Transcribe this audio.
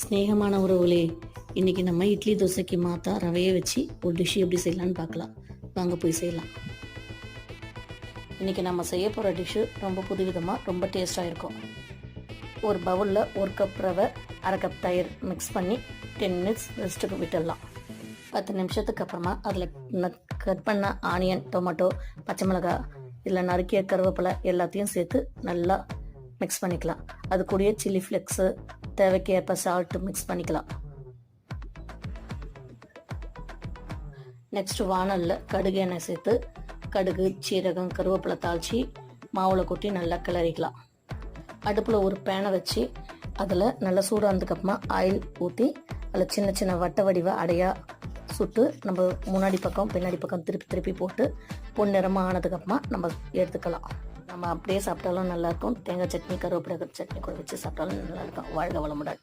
ஸ்நேகமான உறவுகளே இன்றைக்கி நம்ம இட்லி தோசைக்கு மாத்தா ரவையை வச்சு ஒரு டிஷ் எப்படி செய்யலான்னு பார்க்கலாம். வாங்க போய் செய்யலாம். இன்றைக்கி நம்ம செய்ய போகிற டிஷ்ஷு ரொம்ப புதுவிதமாக ரொம்ப டேஸ்ட்டாக இருக்கும். ஒரு பவுலில் ஒரு கப் ரவை அரை கப் தயிர் மிக்ஸ் பண்ணி டென் மினிட்ஸ் ரெஸ்ட்டுக்கு விட்டுடலாம். பத்து நிமிஷத்துக்கு அப்புறமா அதில் கட் பண்ண ஆனியன் டொமேட்டோ பச்சை மிளகாய் இல்லை நறுக்கிய கருவேப்பிலை எல்லாத்தையும் சேர்த்து நல்லா மிக்ஸ் பண்ணிக்கலாம். அது கூடயே சில்லி ஃப்ளெக்ஸு தேவைக்கு ஏற்ப சால்ட்டு மிக்ஸ் பண்ணிக்கலாம். நெக்ஸ்ட் வானலில் கடுகு எண்ணெய் சேர்த்து கடுகு சீரகம் கருவேப்பிலை தாளித்து மாவில் கொட்டி நல்லா கிளறிக்கலாம். அடுப்பில் ஒரு பேனை வச்சு அதில் நல்லா சூடானதுக்கப்புறமா ஆயில் ஊற்றி அதில் சின்ன சின்ன வட்ட வடிவ அடையாக சுட்டு நம்ம முன்னாடி பக்கம் பின்னாடி பக்கம் திருப்பி திருப்பி போட்டு பொன்னிறமாக ஆனதுக்கப்புறமா நம்ம எடுத்துக்கலாம். நம்ம அப்படியே சாப்பிட்டாலும் நல்லாயிருக்கும் தேங்காய் சட்னி கருவேப்பிலை சட்னி கூட வச்சு சாப்பிட்டாலும் நல்லாயிருக்கும் வாழ்க வளமுடன்.